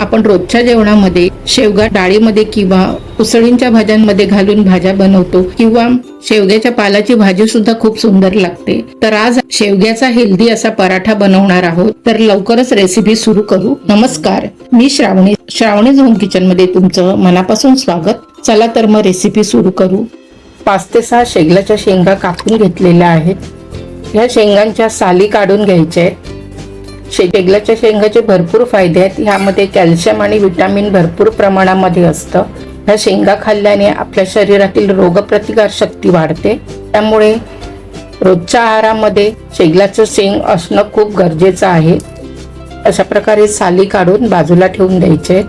आपण रोजच्या जेवणामध्ये शेवगा डाळीमध्ये किंवा उसळींच्या भाज्यांमध्ये घालून भाज्या बनवतो किंवा शेवग्याच्या पालाची भाजी सुद्धा खूप सुंदर लागते. तर आज शेवग्याचा हेल्दी असा पराठा बनवणार आहोत. तर लवकरच रेसिपी सुरू करू. नमस्कार मी श्रावणी श्रावणी झोम किचनमध्ये तुमचं मनापासून स्वागत. चला तर मग रेसिपी सुरू करू. पाच ते सहा शेगलाच्या शेंगा कापून घेतलेल्या आहेत. ह्या शेंगांच्या साली काढून घ्यायच्या आहेत. शेगलाच्या शेंगाचे भरपूर फायदे आहेत. ह्यामध्ये कॅल्शियम आणि विटॅमिन भरपूर प्रमाणामध्ये असतं. ह्या शेंगा खाल्ल्याने आपल्या शरीरातील रोगप्रतिकार शक्ती वाढते. त्यामुळे रोजच्या आहारामध्ये शेगलाचं शेंग असणं खूप गरजेचं आहे. अशा प्रकारे साली काढून बाजूला ठेवून द्यायचे.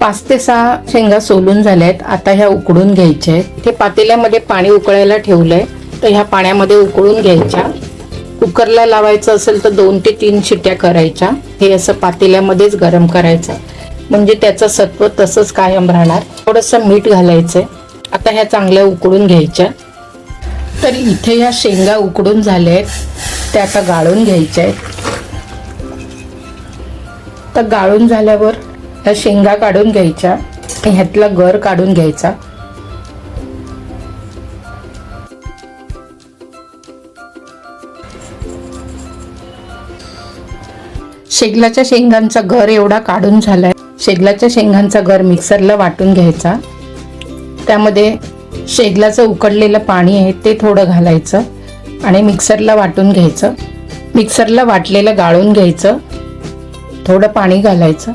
पाच ते सहा शेंगा सोलून झाल्या आहेत आता ह्या उकडून घ्यायच्या आहेत. ते पातेल्यामध्ये पाणी उकळायला ठेवलंय. तर ह्या पाण्यामध्ये उकळून घ्यायच्या. कुकरला लावायचं असेल तर दोन ते तीन शिट्ट्या करायच्या. हे असं पातेल्यामध्येच गरम करायचं. म्हणजे त्याचं सत्व तसंच कायम राहणार. थोडंसं मीठ घालायचं आता ह्या चांगल्या उकडून घ्यायच्या. तर इथे ह्या शेंगा उकडून झाल्या आहेत त्या आता गाळून घ्यायच्या आहेत तर गाळून झाल्यावर ह्या शेंगा काढून घ्यायच्या. आणि ह्यातला गर काढून घ्यायचा. शेगलाच्या शेंगांचा घर एवढा काढून झालाय. शेगलाच्या शेंगांचा घर मिक्सरला वाटून घ्यायचा. त्यामध्ये शेगलाचं उकडलेलं पाणी आहे ते थोडं घालायचं आणि मिक्सरला वाटून घ्यायचं. मिक्सरला वाटलेलं गाळून घ्यायचं. थोडं पाणी घालायचं.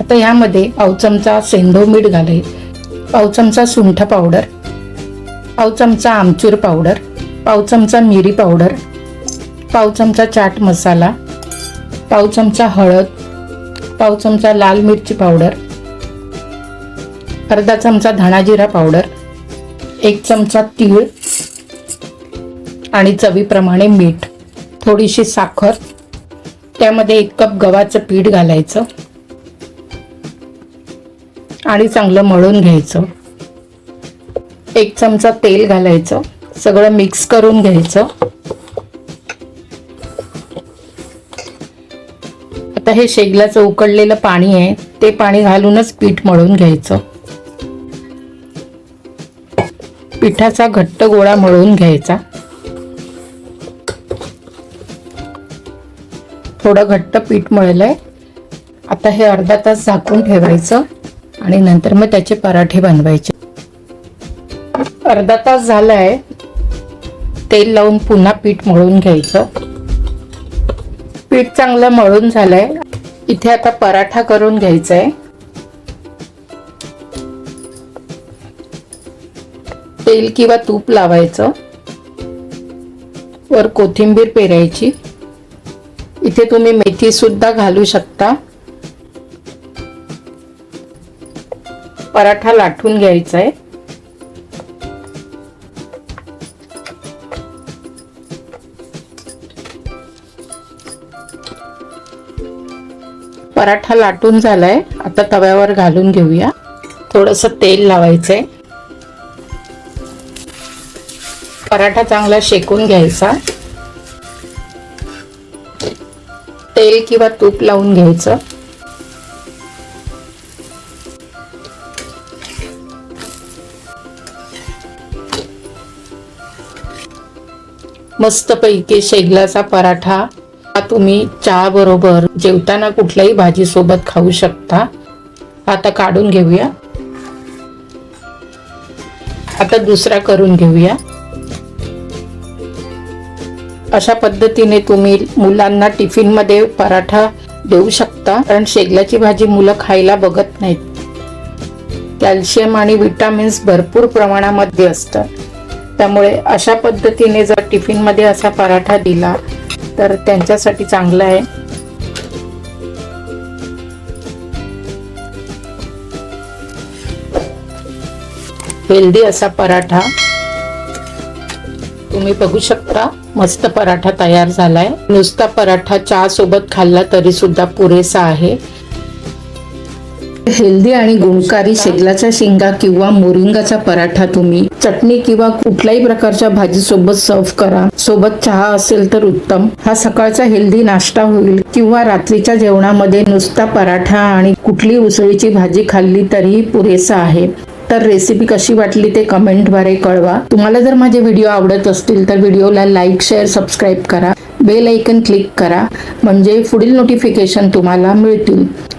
आता यामध्ये पाव चमचा मीठ घालाय. पाव चमचा सुंठ पावडर. पाव चमचा आमचूर पावडर पाव चमचा मिरी पावडर पाव चमचा चाट मसाला पाव चमचा हळद पाव चमचा लाल मिरची पावडर अर्धा चमचा धणाजिरा पावडर एक चमचा तीळ आणि चवीप्रमाणे मीठ थोडीशी साखर त्यामध्ये एक कप गव्हाचं पीठ घालायचं आणि चांगलं मळून घ्यायचं. एक चमचा तेल घालायचं. सगळं मिक्स करून घ्यायचं. आता हे शेगलाचं उकडलेलं पाणी आहे ते पाणी घालूनच पीठ मळून घ्यायचं. पिठाचा घट्ट गोळा मळून घ्यायचा. थोडं घट्ट पीठ मळलंय. आता हे अर्धा तास झाकून ठेवायचं आणि नंतर मग त्याचे पराठे बनवायचे. अर्धा तास झालाय. तेल लावून पुन्हा पीठ मळून घ्यायचं. पीठ चांगलं मळून झालंय. इथे आता पराठा करून घ्यायचा आहे तेल किंवा तूप लावायचं. वर कोथिंबीर पेरायची. इथे तुम्ही मेथी सुद्धा घालू शकता. पराठा लाटून घ्यायचा आहे पराठा लाटून झालाय. आता तव्यावर घालून घेऊया. थोडस तेल लावायचंय. पराठा चांगला शेकून घ्यायचा. तेल किंवा तूप लावून घ्यायचं. मस्तपैकी शेगलाचा पराठा तुम्ही चहा बरोबर जेवताना कुठल्याही भाजी सोबत खाऊ शकता? आता काढून घेऊया. आता दुसरा करून घेऊया. अशा पद्धतीने तुम्ही मुलांना टिफिनमध्ये पराठा देऊ शकता कारण शेगल्याची भाजी मुलं खायला बघत नाहीत. कॅल्शियम आणि विटामिन्स भरपूर प्रमाणामध्ये असतात. त्यामुळे अशा पद्धतीने जर टिफिनमध्ये असा पराठा दिला तर त्यांच्यासाठी चांगलं आहे. हेल्दी असा पराठा. तुम्ही बघू शकता मस्त पराठा तयार झालाय. नुसता पराठा चहा सोबत खाल्ला तरी सुद्धा पुरेसा आहे. हेल्दी आणि गुणकारी शेगलाचा शेंगा किंवा मोरिंगाचा पराठा तुम्ही चटणी किंवा कुठल्याही प्रकारच्या भाजी सोबत सर्व करा. सोबत चहा असेल तर उत्तम. हा सकाळचा हेल्दी नाश्ता होईल किंवा रात्रीच्या जेवणामध्ये नुसता पराठा आणि कुठली उसळीची भाजी खाल्ली तरीही पुरेसा आहे. तर रेसिपी कशी वाटली ते कमेंटद्वारे कळवा. तुम्हाला जर माझे व्हिडिओ आवडत असतील तर व्हिडिओला लाईक शेअर सबस्क्राईब करा. बेल ऐकन क्लिक करा. म्हणजे पुढील नोटिफिकेशन तुम्हाला मिळतील.